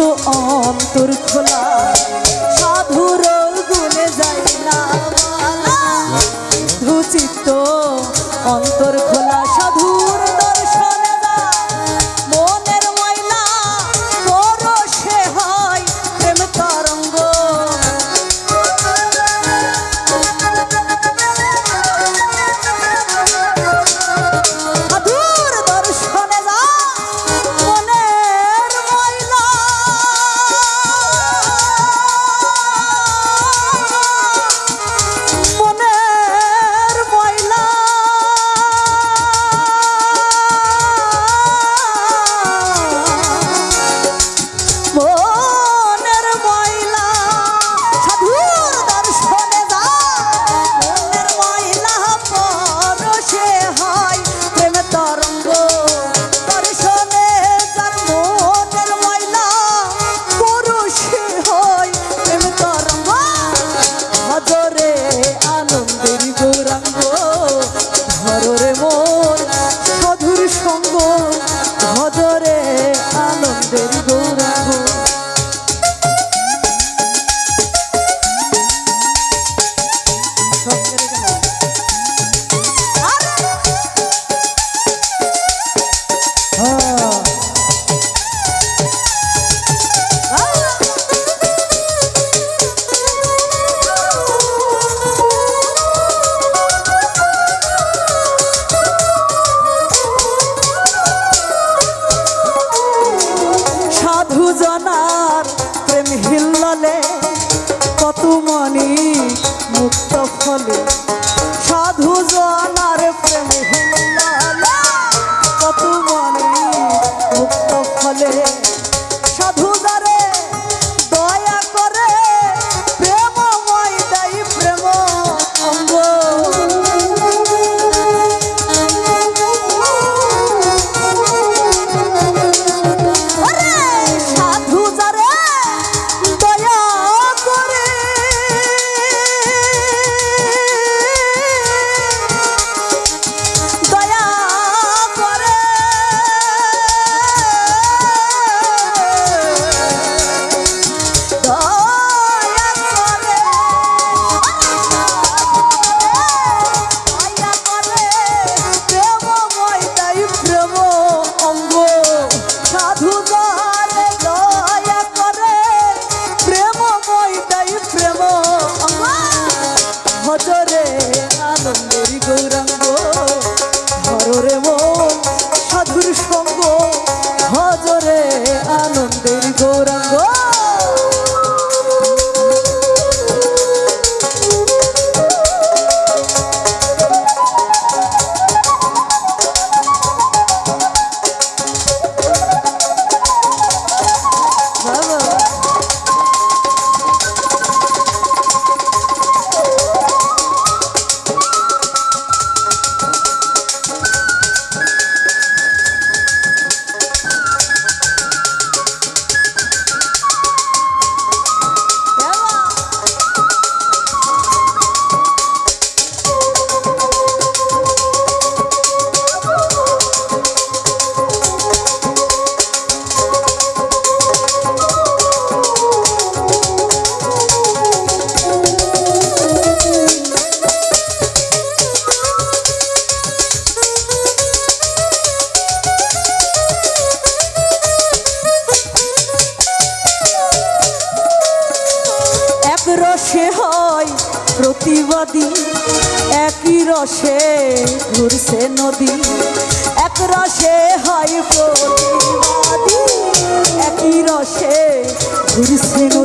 তো অন্তর খোলা সাধুর গুণে যাই না ধুচিত অন্তর বলে রসে হয় প্রতিবাদী। একই রসে ঘুরছে নদী। এক রসে হয় প্রতিবাদী। একই রসে ঘুরছে নদী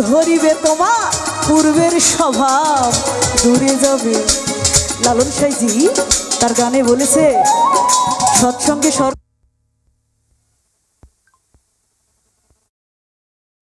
ধরিবে তোমার পূর্বের স্বভাব। দূরে যাবে। লালন সাইজি তার গানে বলেছে সৎসঙ্গে সর্ব